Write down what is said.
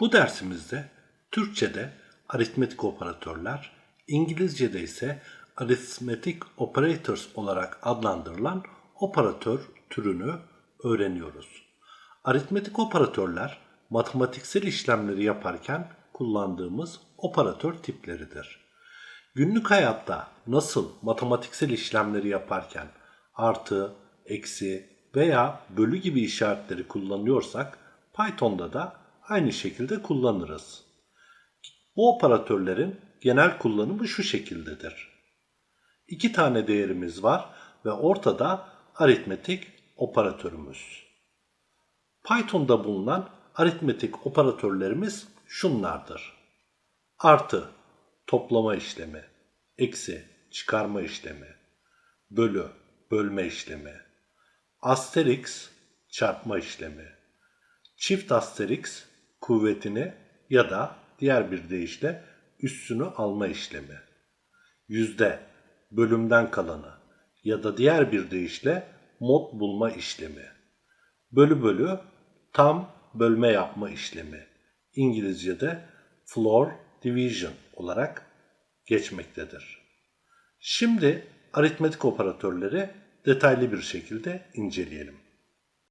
Bu dersimizde Türkçe'de aritmetik operatörler, İngilizce'de ise arithmetic operators olarak adlandırılan operatör türünü öğreniyoruz. Aritmetik operatörler matematiksel işlemleri yaparken kullandığımız operatör tipleridir. Günlük hayatta nasıl matematiksel işlemleri yaparken artı, eksi veya bölü gibi işaretleri kullanıyorsak Python'da da aynı şekilde kullanırız. Bu operatörlerin genel kullanımı şu şekildedir. İki tane değerimiz var ve ortada aritmetik operatörümüz. Python'da bulunan aritmetik operatörlerimiz şunlardır. Artı toplama işlemi, eksi çıkarma işlemi, bölü bölme işlemi, asterix çarpma işlemi, çift asterix kuvvetini ya da diğer bir deyişle üssünü alma işlemi, yüzde bölümden kalanı ya da diğer bir deyişle mod bulma işlemi, bölü bölü tam bölme yapma işlemi, İngilizce'de floor division olarak geçmektedir. Şimdi aritmetik operatörleri detaylı bir şekilde inceleyelim.